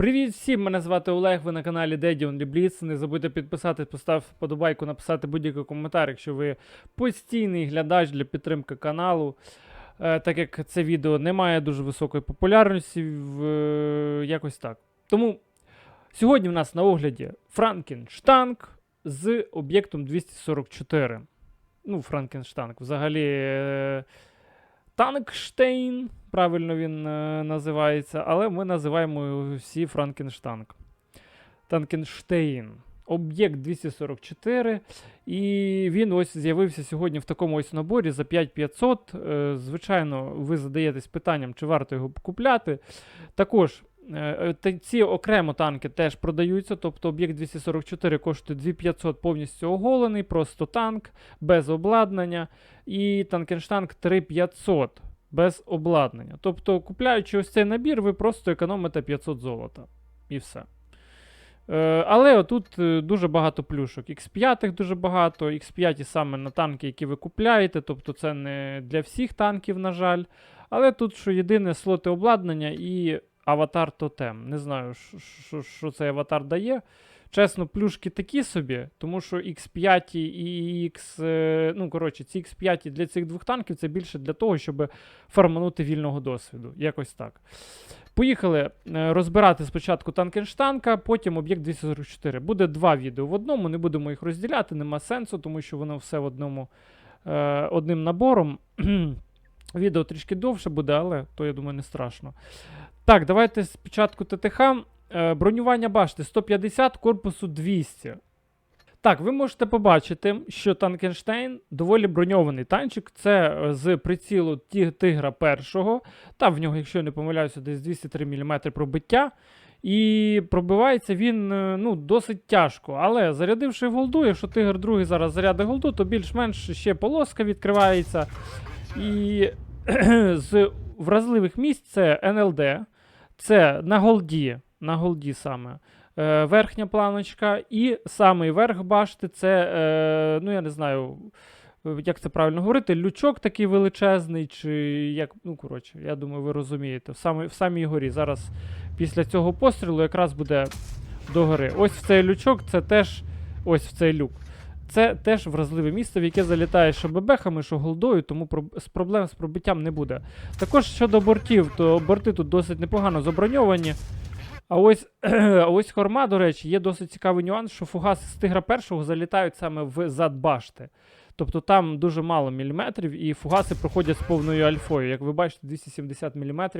Привіт всім! Мене звати Олег. Ви на каналі Daddy Only. Не забудьте підписатись, поставити вподобайку, написати будь-який коментар, якщо ви постійний глядач для підтримки каналу. Е, так як це відео не має дуже високої популярності, в, е, якось так. Тому сьогодні в нас на огляді Франкенштанг з об'єктом 244. Ну, Франкенштанг. Взагалі. Танкштейн, правильно він е, називається, але ми називаємо його всі Франкенштанг. Танкенштейн. Об'єкт 244. І він ось з'явився сьогодні в такому ось наборі за 5500. Е, звичайно, ви задаєтесь питанням, чи варто його купляти. Також. Е, Ці окремо танки теж продаються, тобто об'єкт 244 коштує 2500 повністю оголений, просто танк, без обладнання, і Танкенштанг 3500 без обладнання. Тобто, купляючи ось цей набір, ви просто економите 500 золота. І все. Е, але тут дуже багато плюшок. X5 дуже багато, X5 саме на танки, які ви купляєте, тобто це не для всіх танків, на жаль. Але тут що єдине слоти обладнання і аватар тотем. Не знаю, що- цей аватар дає. Чесно, плюшки такі собі, тому що X5 і X. е, Ну, коротше, ці X5 для цих двох танків це більше для того, щоб фарманути вільного досвіду. Якось так. Поїхали е, розбирати спочатку Танкенштанка, потім об'єкт 244. Буде два відео в одному, не будемо їх розділяти, нема сенсу, тому що воно все в одному е, одним набором. Відео трішки довше буде, але то, я думаю, не страшно. Так, давайте спочатку ТТХ. Е, Бронювання башти 150, корпусу 200. Так, ви можете побачити, що Танкенштейн доволі броньований танчик. Це е, з прицілу тигра першого. Та в нього, якщо я не помиляюся, десь 203 мм пробиття. І пробивається він е, ну, досить тяжко. Але зарядивши голду, якщо тигр другий зараз зарядить голду, то більш-менш ще полоска відкривається. І з вразливих місць це НЛД, це на голді, на голді саме. Е, верхня планочка, і самий верх башти це, е, ну я не знаю, як це правильно говорити, лючок такий величезний, чи як, ну коротше, я думаю, ви розумієте, в самій, в самій горі. Зараз після цього пострілу якраз буде до гори. Ось в цей лючок, це теж ось в цей люк. Це теж вразливе місце, в яке залітає що бебехами, що голдою, тому з проблем з пробиттям не буде. Також щодо бортів, то борти тут досить непогано заброньовані. А ось, а ось хорма, до речі, є досить цікавий нюанс, що фугаси з тигра першого залітають саме в зад башти. Тобто там дуже мало міліметрів, і фугаси проходять з повною альфою. Як ви бачите, 270 мм,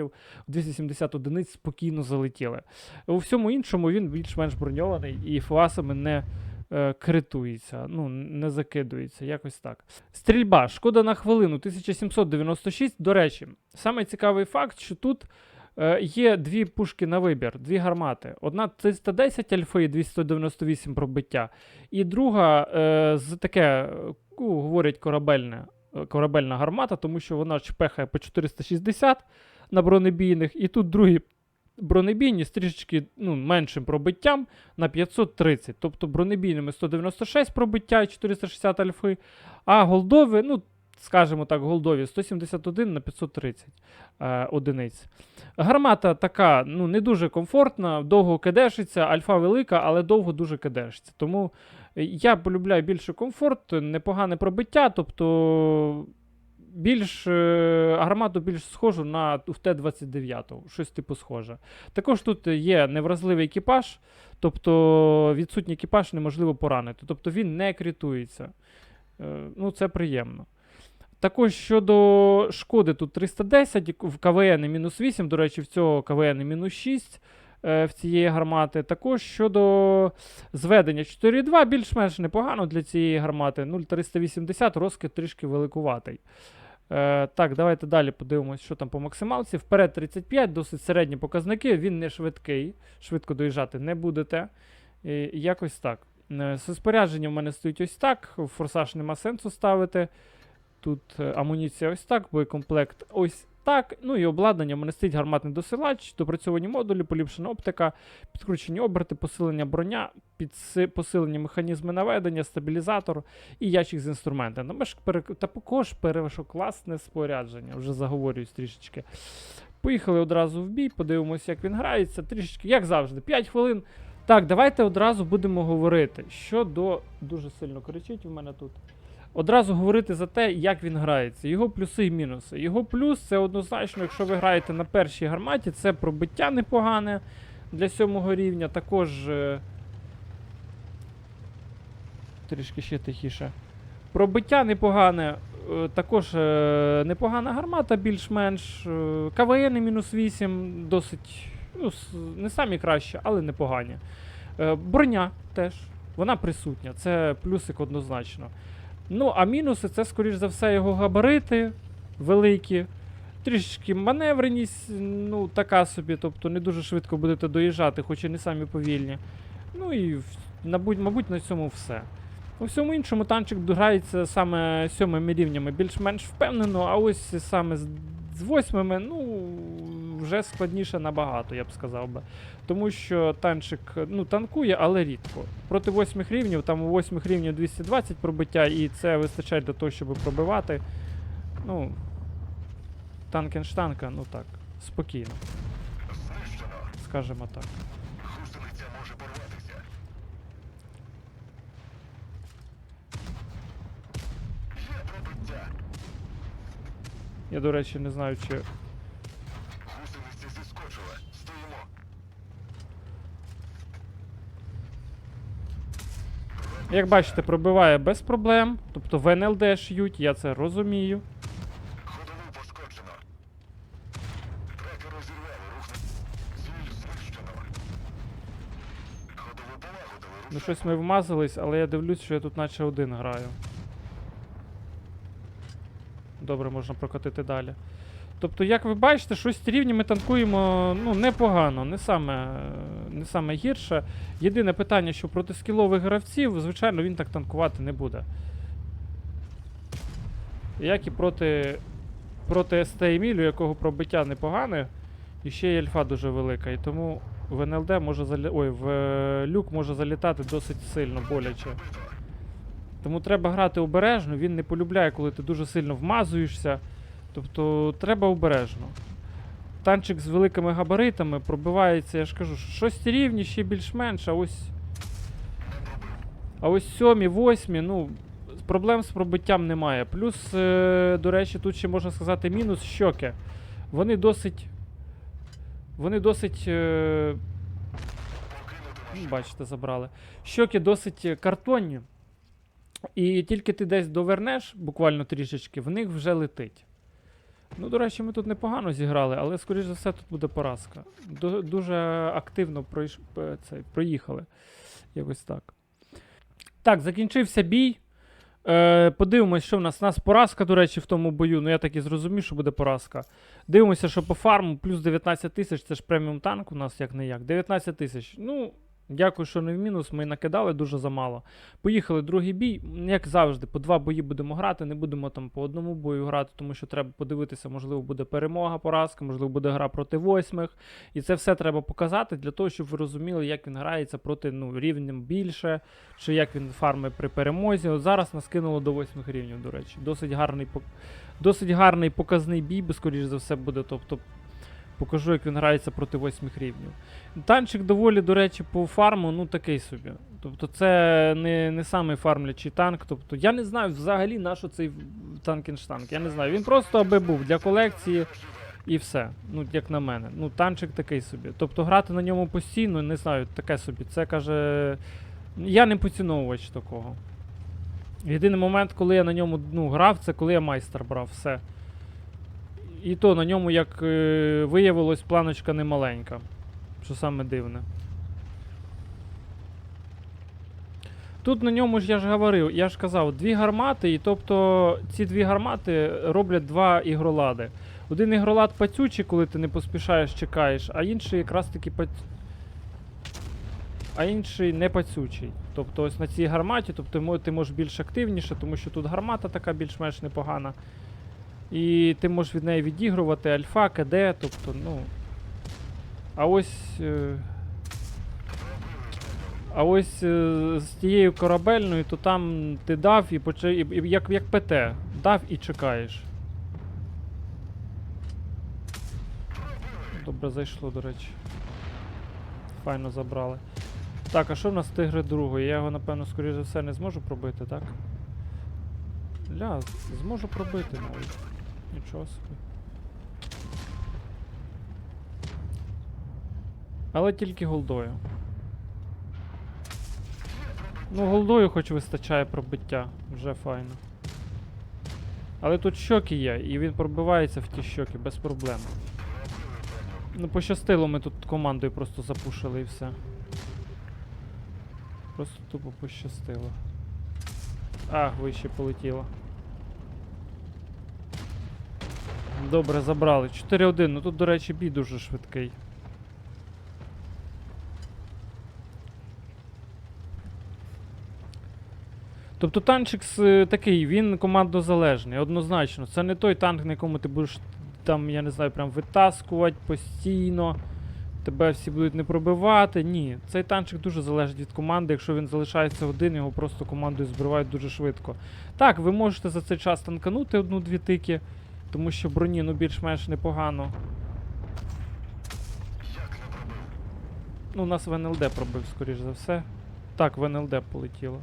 270 одиниць спокійно залетіли. У всьому іншому він більш-менш броньований і фугасами не е, критується, ну, не закидується, якось так. Стрільба, шкода на хвилину 1796. До речі, саме цікавий факт, що тут е, є дві пушки на вибір, дві гармати. Одна 310 альфи і 298 пробиття, і друга е, з таке, ну, говорять, корабельне, корабельна гармата, тому що вона чпехає по 460 на бронебійних, і тут другі бронебійні з трішечки ну, меншим пробиттям на 530. Тобто бронебійними 196 пробиття і 460 альфи, а голдові, ну, скажімо так, голдові 171 на 530 е, одиниць. Гармата така, ну, не дуже комфортна, довго кидешиться, альфа велика, але довго дуже кидешиться. Тому я полюбляю більше комфорт, непогане пробиття, тобто більш е, гармату більш схожу на в Т-29, щось типу схоже. Також тут є невразливий екіпаж, тобто відсутній екіпаж неможливо поранити. Тобто він не критується. Е, ну, це приємно. Також щодо шкоди, тут 310, в КВН мінус 8, до речі, в цього КВН мінус 6 е, в цієї гармати. Також щодо зведення 4.2, більш-менш непогано для цієї гармати. 0,380, розкид трішки великуватий. Е, так, давайте далі подивимося, що там по максималці. Вперед 35, досить середні показники. Він не швидкий. Швидко доїжджати не будете. І, якось так. Е, спорядження в мене стоїть ось так. Форсаж нема сенсу ставити. Тут е, амуніція ось так, боєкомплект ось так. Ну і обладнання мене стоїть гарматний досилач, допрацьовані модулі, поліпшена оптика, підкручені оберти, посилення броня, підси- посилені механізми наведення, стабілізатор і ящик з інструментами. Ну, Також перевишокласне спорядження, вже заговорююсь трішечки. Поїхали одразу в бій, подивимося, як він грається. Трішечки, як завжди, 5 хвилин. Так, давайте одразу будемо говорити. Щодо. Дуже сильно кричить у мене тут. Одразу говорити за те, як він грається. Його плюси і мінуси. Його плюс це однозначно, якщо ви граєте на першій гарматі, це пробиття непогане для сьомого рівня. Також. е, Трішки ще тихіше. Пробиття непогане. е, Також е, непогана гармата, більш-менш. КВН мінус 8, досить. Ну, не самі кращі, але непогані. Броня теж. Вона присутня. Це плюсик однозначно. Ну, а мінуси це, скоріш за все, його габарити великі. Трішки маневреність, ну, така собі, тобто не дуже швидко будете доїжджати, хоч і не самі повільні. Ну і, мабуть, на цьому все. У всьому іншому танчик грається саме сьомими рівнями більш-менш впевнено, а ось саме з восьмими, ну, вже складніше набагато, я б сказав би. Тому що танчик ну, танкує, але рідко. Проти восьмих рівнів, там у восьмих рівнів 220 пробиття, і це вистачає для того, щоб пробивати. Ну, танкенштанка, ну так, спокійно. Скажемо так. Я, до речі, не знаю, чи Як бачите, пробиває без проблем. Тобто в НЛД ш'ють, я це розумію. Ну щось ми вмазались, але я дивлюсь, що я тут наче один граю. Добре, можна прокотити далі. Тобто, як ви бачите, щось рівні ми танкуємо ну, непогано, не саме, не саме гірше. Єдине питання, що проти скілових гравців, звичайно, він так танкувати не буде. Як і проти, проти СТ Емілю, якого пробиття непогане, і ще й альфа дуже велика. І тому в НЛД може залі... Ой, в е, люк може залітати досить сильно боляче. Тому треба грати обережно, він не полюбляє, коли ти дуже сильно вмазуєшся. Тобто треба обережно. Танчик з великими габаритами пробивається, я ж кажу, шості рівні ще більш-менш, а ось. А ось сьомі, восьмі, ну, проблем з пробиттям немає. Плюс, е, до речі, тут ще можна сказати мінус щоки. Вони досить. Вони досить. Е, бачите, забрали. Щоки досить картонні. І тільки ти десь довернеш, буквально трішечки, в них вже летить. Ну, до речі, ми тут непогано зіграли, але, скоріш за все, тут буде поразка. Дуже активно пройш... п- цей, проїхали. Якось так. Так, закінчився бій. Е, подивимось, що в нас. У нас поразка, до речі, в тому бою. Ну, я так і зрозумів, що буде поразка. Дивимося, що по фарму плюс 19 тисяч, це ж преміум танк у нас як не як. 19 тисяч. Ну, дякую, що не в мінус. Ми накидали дуже замало. Поїхали другий бій. Як завжди, по два бої будемо грати. Не будемо там по одному бою грати, тому що треба подивитися, можливо, буде перемога, поразка, можливо, буде гра проти восьмих. І це все треба показати для того, щоб ви розуміли, як він грається проти ну, рівнем більше, чи як він фармить при перемозі. От зараз нас кинуло до восьмих рівнів, до речі. Досить гарний, досить гарний показний бій, бо скоріш за все буде. Тобто покажу, як він грається проти восьмих рівнів. Танчик доволі, до речі, по фарму, ну такий собі. Тобто це не, не самий фармлячий танк. Тобто я не знаю взагалі на що цей танкенштанк. Я не знаю. Він просто аби був для колекції і все. Ну, як на мене. Ну, танчик такий собі. Тобто грати на ньому постійно, не знаю, таке собі. Це каже. Я не поціновувач такого. Єдиний момент, коли я на ньому ну, грав, це коли я майстер брав, все. І то на ньому, як е, виявилось, планочка немаленька. Що саме дивне. Тут на ньому ж я ж говорив, я ж казав, дві гармати, і тобто ці дві гармати роблять два ігролади. Один ігролад пацючий, коли ти не поспішаєш, чекаєш, а інший якраз таки паць... А інший не пацючий. Тобто ось на цій гарматі, тобто ти можеш більш активніше, тому що тут гармата така більш-менш непогана. І ти можеш від неї відігрувати альфа, КД, тобто, ну. А ось. Е... А ось е, з тією корабельною, то там ти дав і почав. І, і, як, як ПТ. Дав і чекаєш. Добре зайшло, до речі. Файно забрали. Так, а що в нас тигри другої? Я його, напевно, скоріше за все, не зможу пробити, так? Ля, зможу пробити навіть. Нічого собі. Але тільки голдою. Ну, голдою хоч вистачає пробиття. Вже файно. Але тут щоки є, і він пробивається в ті щоки без проблем. Ну, пощастило, ми тут командою просто запушили і все. Просто тупо пощастило. А, вище полетіло. Добре, забрали. 4-1. Ну тут, до речі, бій дуже швидкий. Тобто танчик такий, він командозалежний, однозначно. Це не той танк, на якому ти будеш там, я не знаю, прям витаскувати постійно. Тебе всі будуть не пробивати. Ні, цей танчик дуже залежить від команди. Якщо він залишається один, його просто командою збивають дуже швидко. Так, ви можете за цей час танканути одну-дві тики, тому що броні ну більш-менш непогано. Як не пробив? Ну, у нас в НЛД пробив, скоріш за все. Так, в НЛД полетіло.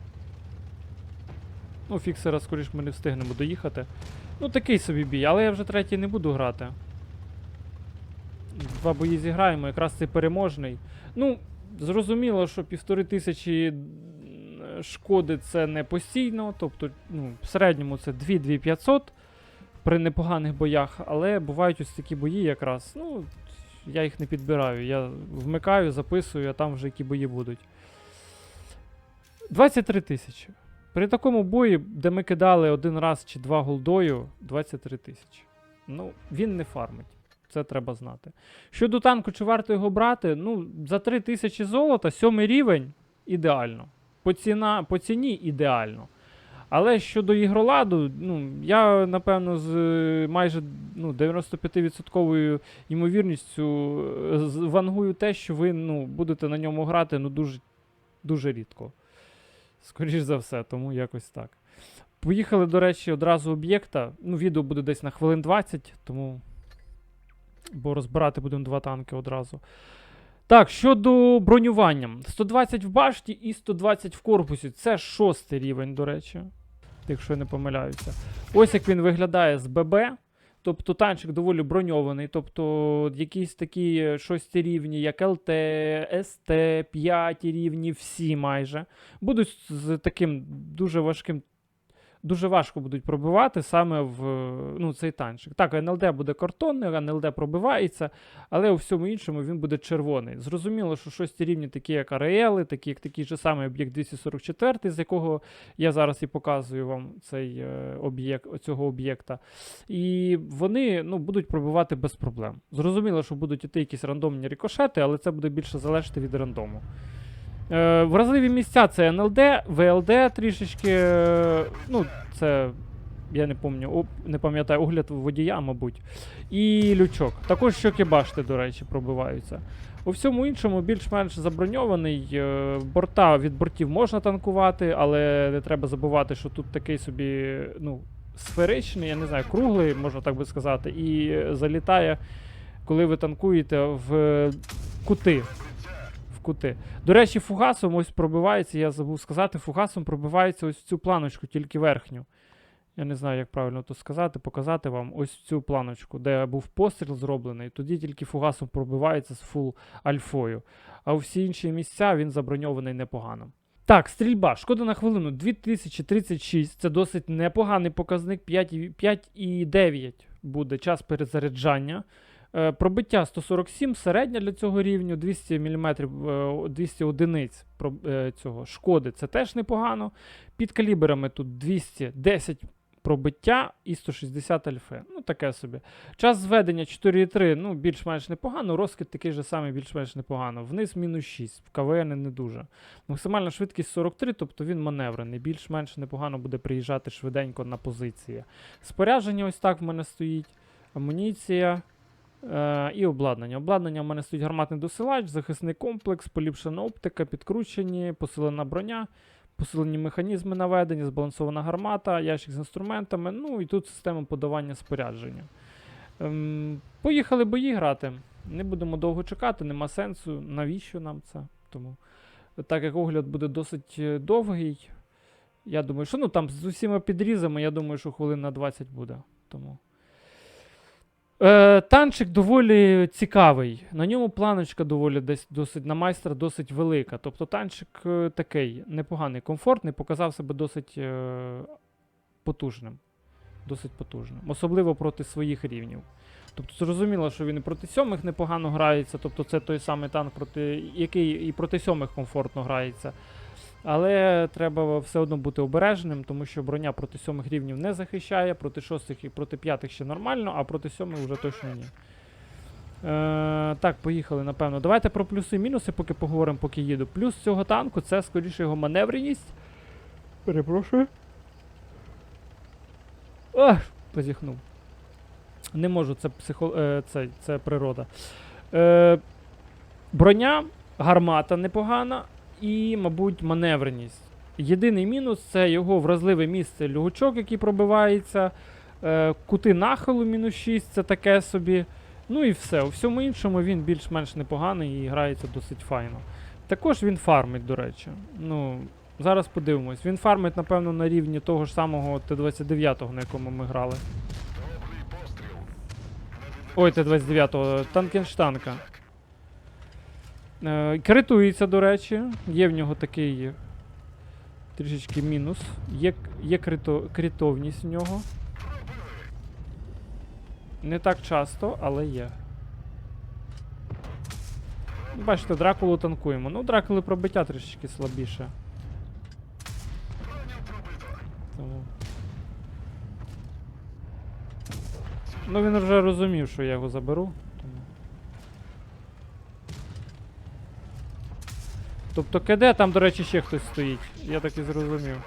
Ну, фіксера, скоріш ми не встигнемо доїхати. Ну, такий собі бій, але я вже третій не буду грати. Два бої зіграємо, якраз цей переможний. Ну, зрозуміло, що півтори тисячі шкоди це не постійно, тобто, ну, в середньому це 2-2500 при непоганих боях, але бувають ось такі бої якраз. Ну, я їх не підбираю. Я вмикаю, записую, а там вже які бої будуть. 23 тисячі. При такому бої, де ми кидали один раз чи два голдою, 23 тисячі. Ну, він не фармить. Це треба знати. Щодо танку, чи варто його брати? Ну, за 3 тисячі золота, сьомий рівень ідеально. По, ціна, по ціні ідеально. Але щодо ігроладу, ну, я, напевно, з е, майже ну, 95% ймовірністю е, вангую те, що ви ну, будете на ньому грати ну, дуже, дуже рідко. Скоріш за все, тому якось так. Поїхали, до речі, одразу об'єкта. Ну, відео буде десь на хвилин 20, тому. Бо розбирати будемо два танки одразу. Так, щодо бронювання. 120 в башті і 120 в корпусі. Це шостий рівень, до речі. Якщо я не помиляюся. Ось як він виглядає з ББ. Тобто танчик доволі броньований. Тобто якісь такі шості рівні, як ЛТ, СТ, 5 рівні, всі майже. Будуть з таким дуже важким. Дуже важко будуть пробивати саме в ну, цей танчик. Так, НЛД буде картонний, НЛД пробивається, але у всьому іншому він буде червоний. Зрозуміло, що шості рівні, такі як АРЛ, такі як такий же самий об'єкт 244, з якого я зараз і показую вам цей е, об'єкт цього об'єкта. І вони ну, будуть пробивати без проблем. Зрозуміло, що будуть іти якісь рандомні рикошети, але це буде більше залежати від рандому. Е, вразливі місця це НЛД, ВЛД трішечки. е, Ну, це. Я не пам'ятаю, не пам'ятаю огляд водія, мабуть. І лючок. Також щоки башти, до речі, пробиваються. У всьому іншому більш-менш заброньований. е, Борта від бортів можна танкувати, але не треба забувати, що тут такий собі ну, сферичний, я не знаю, круглий, можна так би сказати, і залітає, коли ви танкуєте в кути. Кути. До речі, фугасом ось пробивається, я забув сказати, фугасом пробивається ось цю планочку, тільки верхню. Я не знаю, як правильно то сказати, показати вам ось цю планочку, де був постріл зроблений, тоді тільки фугасом пробивається з фул альфою. А у всі інші місця він заброньований непогано. Так, стрільба. Шкода на хвилину 2036. Це досить непоганий показник. 5,9 буде час перезаряджання. Е, Пробиття 147, середня для цього рівню, 200 мм, 200 одиниць е, цього шкоди. Це теж непогано. Під калібрами тут 210 пробиття і 160 альфи. Ну, таке собі. Час зведення 4,3, ну, більш-менш непогано. Розкид такий же самий, більш-менш непогано. Вниз мінус 6. В КВН не дуже. Максимальна швидкість 43, тобто він маневрений. Більш-менш непогано буде приїжджати швиденько на позиції. Спорядження ось так в мене стоїть. Амуніція. Е, і обладнання. Обладнання в мене стоїть гарматний досилач, захисний комплекс, поліпшена оптика, підкручені, посилена броня, посилені механізми наведення, збалансована гармата, ящик з інструментами, ну і тут система подавання спорядження. Ем, поїхали бої грати. Не будемо довго чекати, нема сенсу. Навіщо нам це? Тому, так як огляд буде досить е, довгий, я думаю, що ну там з усіма підрізами, я думаю, що хвилин на 20 буде. Тому. Е, танчик доволі цікавий. На ньому планочка доволі десь досить на майстра досить велика. Тобто танчик е, такий непоганий, комфортний, показав себе досить е, потужним. Досить потужним. Особливо проти своїх рівнів. Тобто зрозуміло, що він і проти сьомих непогано грається, тобто це той самий танк, проти, який і проти сьомих комфортно грається. Але треба все одно бути обережним, тому що броня проти сьомих рівнів не захищає, проти шостих і проти п'ятих ще нормально, а проти сьомих вже точно ні. Е, так, поїхали, напевно. Давайте про плюси і мінуси, поки поговоримо, поки їду. Плюс цього танку це скоріше його маневреність. Перепрошую. Ах, позіхнув. Не можу, це психо... е, це, це природа. Е, броня, гармата непогана і, мабуть, маневреність. Єдиний мінус це його вразливе місце люгучок, який пробивається. Е, кути нахилу мінус 6, це таке собі. Ну і все. У всьому іншому він більш-менш непоганий і грається досить файно. Також він фармить, до речі. Ну, зараз подивимось. Він фармить, напевно, на рівні того ж самого Т-29, на якому ми грали. Ой, Т-29, Танкенштанка. Е, критується, до речі. Є в нього такий трішечки мінус. Є, є крито, критовність в нього. Не так часто, але є. Бачите, Дракулу танкуємо. Ну, Дракули пробиття трішечки слабіше. Тому. Ну він вже розумів, що я його заберу. Тому. Тобто КД там, до речі, ще хтось стоїть. Я так і зрозумів.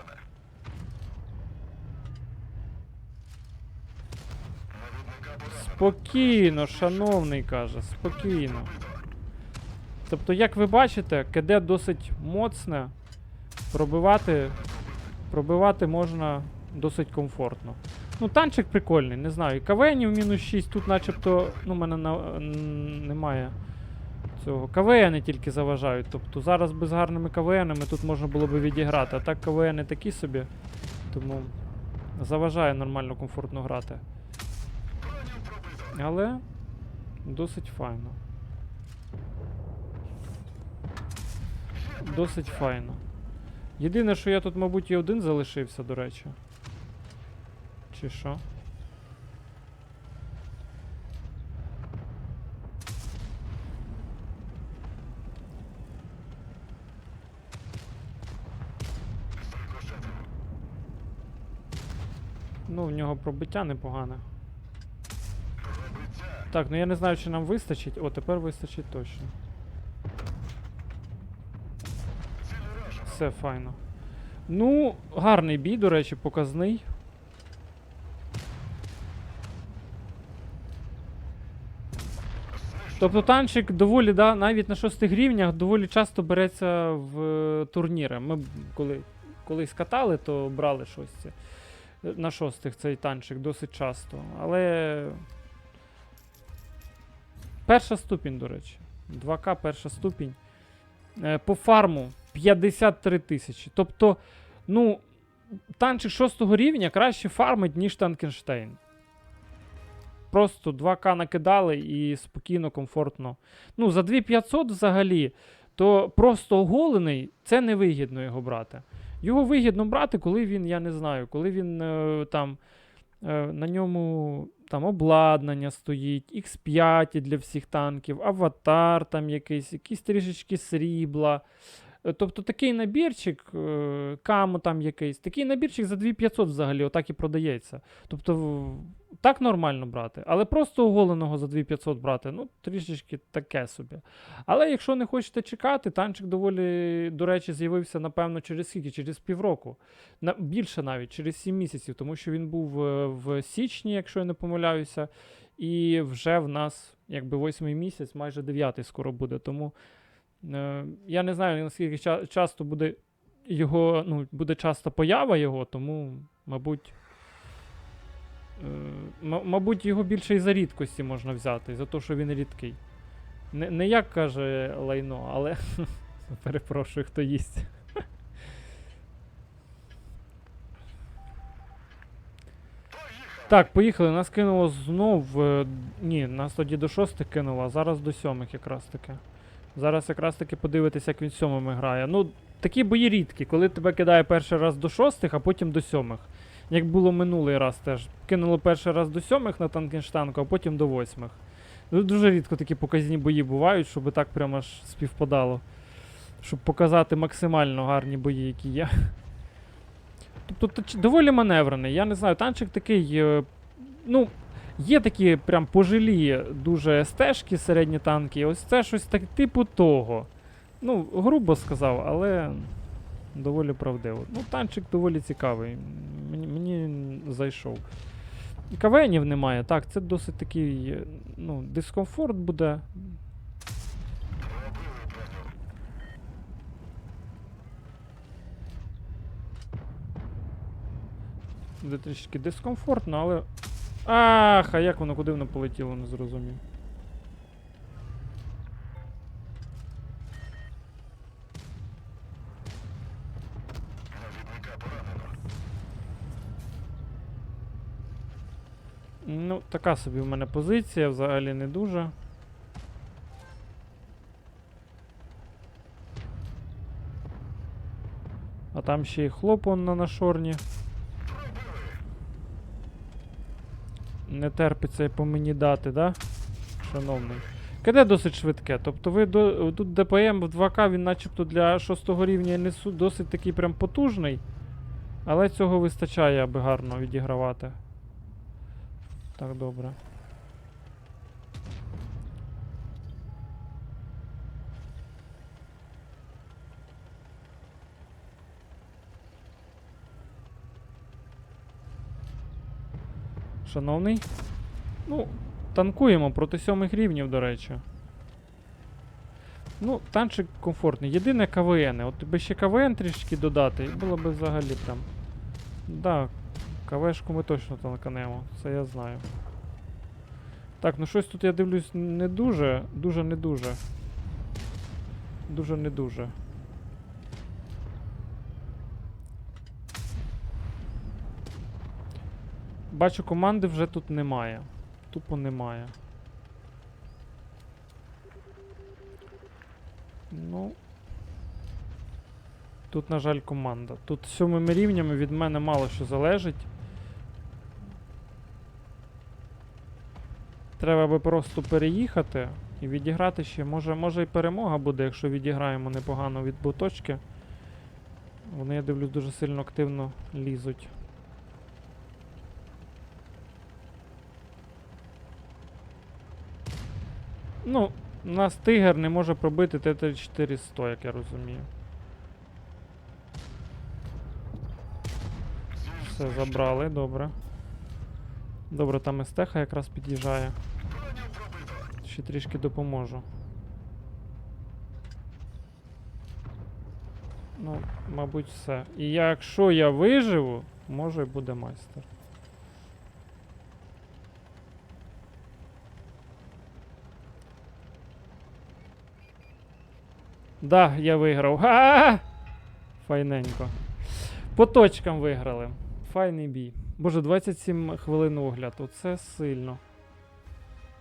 Спокійно, шановний каже, спокійно. Тобто, як ви бачите, КД досить моцне. Пробивати, пробивати можна досить комфортно. Ну, танчик прикольний, не знаю. І КВНів мінус 6, тут начебто, ну, мене на, немає цього. КВНи тільки заважають. Тобто зараз без гарними КВНами тут можна було би відіграти. А так КВНи такі собі. Тому заважає нормально, комфортно грати. Але досить файно. Досить файно. Єдине, що я тут, мабуть, і один залишився, до речі. Чи що? Ну, в нього пробиття непогане. Так, ну я не знаю, чи нам вистачить. О, тепер вистачить точно. Все файно. Ну, гарний бій, до речі, показний. Тобто танчик доволі, да, навіть на шостих рівнях доволі часто береться в е, турніри. Ми коли, колись катали, то брали щось. На шостих цей танчик досить часто. Але. Перша ступінь, до речі. 2К перша ступінь. Е, по фарму 53 тисячі. Тобто, ну, танчик 6 рівня краще фармить, ніж Танкенштейн. Просто 2К накидали і спокійно, комфортно. Ну, за 2500 взагалі, то просто оголений це невигідно його брати. Його вигідно брати, коли він, я не знаю, коли він е, там е, на ньому там обладнання стоїть, X5 для всіх танків, аватар там якийсь, якісь трішечки срібла. Тобто такий набірчик, е, камо там якийсь, такий набірчик за 2500 взагалі отак і продається. Тобто так нормально брати, але просто оголеного за 2500 брати, ну трішечки таке собі. Але якщо не хочете чекати, танчик доволі, до речі, з'явився, напевно, через скільки? Через півроку. На, більше навіть, через 7 місяців, тому що він був е, в січні, якщо я не помиляюся, і вже в нас якби восьмий місяць, майже дев'ятий скоро буде. Тому я не знаю, наскільки ча- часто буде його, ну, буде часто поява його, тому, мабуть. е, мабуть, його більше і за рідкості можна взяти, за те, що він рідкий. Не, не як каже лайно, але перепрошую, хто їсть. Так, поїхали. Нас кинуло знов. е, Ні, нас тоді до шостих кинуло, а зараз до сьомих якраз таки. Зараз якраз таки подивитися, як він сьомими грає. Ну, такі бої рідкі, коли тебе кидає перший раз до шостих, а потім до сьомих. Як було минулий раз теж. Кинуло перший раз до сьомих на Танкенштанку, а потім до восьмих. Ну, Дуже рідко такі показні бої бувають, щоб так прямо аж співпадало. Щоб показати максимально гарні бої, які є. Тобто доволі маневрений. Я не знаю, танчик такий. е, Ну, є такі прям пожилі дуже стежки, середні танки. Ось це щось так, типу того. Ну, грубо сказав, але доволі правдиво. Ну, танчик доволі цікавий. Мені, мені зайшов. І КВНів немає. Так, це досить такий ну, дискомфорт буде. Буде трішки дискомфортно, але. Ах, а як воно куди воно полетіло, не зрозумів. Ну, така собі в мене позиція, взагалі не дуже. А там ще й хлоп на нашорні. Не терпиться по мені дати, да? Шановний. КД досить швидке. Тобто ви до, тут ДПМ в 2К, він начебто для 6 рівня не су- досить такий прям потужний. Але цього вистачає, аби гарно відігравати. Так, добре. Шановний. Ну, танкуємо проти сьомих рівнів, до речі. Ну, танчик комфортний. Єдине КВН. От би ще КВН трішки додати, і було б взагалі прям. Да, КВшку ми точно танканемо, це я знаю. Так, ну щось тут я дивлюсь не дуже, дуже не дуже. Дуже не дуже. Бачу, команди вже тут немає. Тупо немає. Ну. Тут, на жаль, команда. Тут сьомими рівнями від мене мало що залежить. Треба би просто переїхати і відіграти ще. Може, може і перемога буде, якщо відіграємо непогано від буточки. Вони, я дивлюсь, дуже сильно активно лізуть. Ну, у нас тигр не може пробити Т-34-100, як я розумію. Все, забрали, добре. Добре, там естеха якраз під'їжджає. Ще трішки допоможу. Ну, мабуть, все. І якщо я виживу, може буде майстер. Да, я виграв. Ха! Файненько. По точкам виграли. Файний бій. Боже, 27 хвилин огляд. Оце сильно.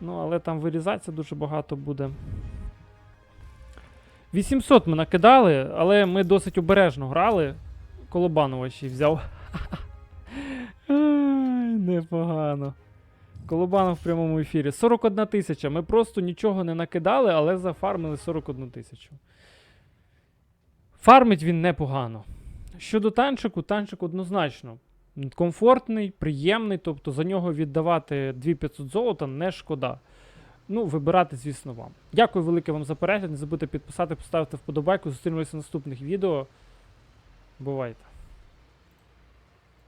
Ну, але там вирізатися дуже багато буде. 800 ми накидали, але ми досить обережно грали. Колобанова ще взяв. Непогано. Колобанов в прямому ефірі. 41 тисяча. Ми просто нічого не накидали, але зафармили 41 тисячу. Фармить він непогано. Щодо танчику, танчик однозначно. Комфортний, приємний, тобто за нього віддавати 2500 золота не шкода. Ну, вибирати, звісно, вам. Дякую велике вам за перегляд. Не забудьте підписати, поставити вподобайку. Зустрінемося в наступних відео. Бувайте.